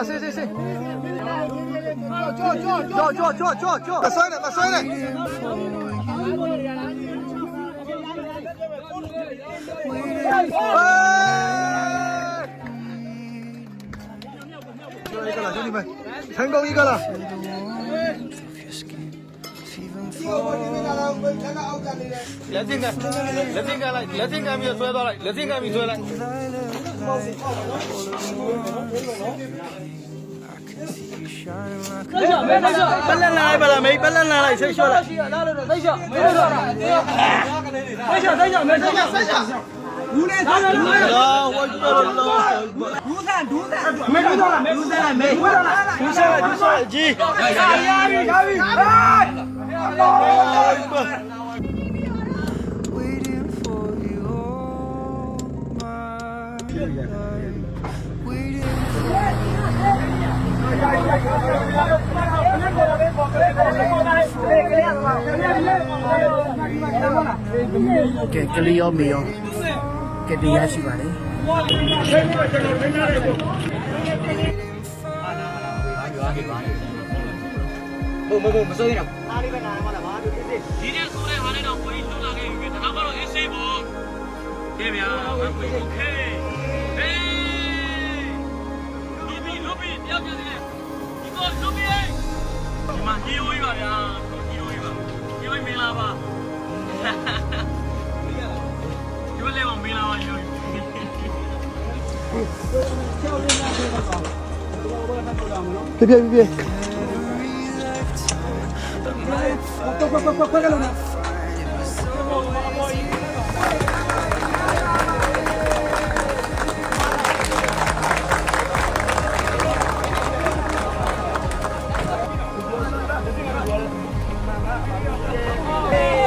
来，谁谁谁？叫叫叫叫叫叫！快上来，快上来！一个了，兄弟们，成功一个了。了，没有来，来。 ပလန်လာလိုက်ပါလားမေးပလန်လာလိုက်ဆိတ်လျှော့လိုက်ဆိတ်လျှော့လာလို့ဆိတ်လျှော့မေးလျှော့တာဆိတ်လျှော့ဆိတ်လျှော့ဆိတ်လျှော့မေးလျှော့ဆိတ်လျှော့ဘူးနဲ့ဒါလည်းလာဝတ်တော်တော်ဘူးကန်ဘူးကန်မေးဘူးတော်လားမေးဘူးတော်လားမေးဘူးတော်လားဘူးဆော့ဘူးဆော့ကြီးရရရရပြီဟာ ကဲကလေးရောမေရောကဲတရားရှိပါလေဒီနေ့ဆိုတဲ့ဟာနဲ့တော့ကိုကြီးလွတ်လာခဲ့ပြီ။ဒါကတော့အေးဆေးပေါ့။ကဲဗျာ။ဝက်ကိုโမှာကြီးရိုးကြီးပါဗျာကြီးရိုးကြီးပါကြီးရိုးမင်္ဂလာပါဒီမလေးကမင်္ဂလာပါကြီးရိုးပြပြပြပြတော့ပတ်ပတ်ပတ်ကလည်းနော် Yeah.